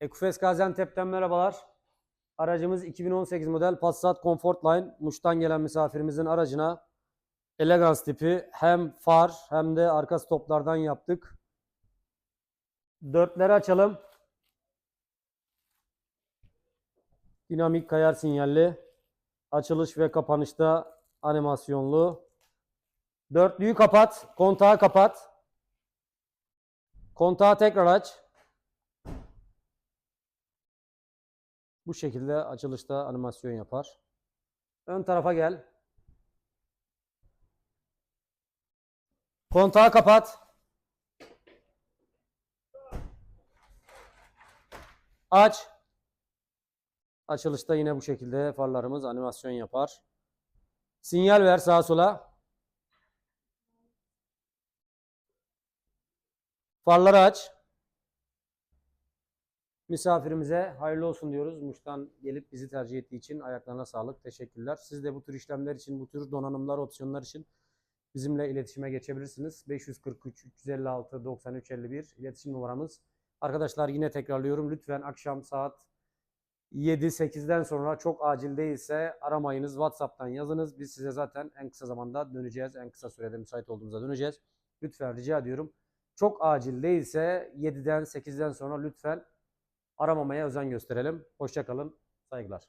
Ekufes Gaziantep'ten merhabalar. Aracımız 2018 model Passat Comfortline. Muş'tan gelen misafirimizin aracına Elegance tipi hem far hem de arka stoplardan yaptık. Dörtleri açalım. Dinamik kayar sinyalli. Açılış ve kapanışta animasyonlu. Dörtlüyü kapat. Kontağı kapat. Kontağı tekrar aç. Bu şekilde açılışta animasyon yapar. Ön tarafa gel. Kontağı kapat. Aç. Açılışta yine bu şekilde farlarımız animasyon yapar. Sinyal ver sağa sola. Farları aç. Misafirimize hayırlı olsun diyoruz. Muş'tan gelip bizi tercih ettiği için ayaklarına sağlık. Teşekkürler. Siz de bu tür işlemler için, bu tür donanımlar, opsiyonlar için bizimle iletişime geçebilirsiniz. 543 356 93 51 iletişim numaramız. Arkadaşlar yine tekrarlıyorum. Lütfen akşam saat 7-8'den sonra çok acil değilse aramayınız. WhatsApp'tan yazınız. Biz size zaten en kısa zamanda döneceğiz. En kısa sürede müsait olduğumuzda döneceğiz. Lütfen rica ediyorum. Çok acil değilse 7'den 8'den sonra lütfen aramamaya özen gösterelim. Hoşçakalın. Saygılar.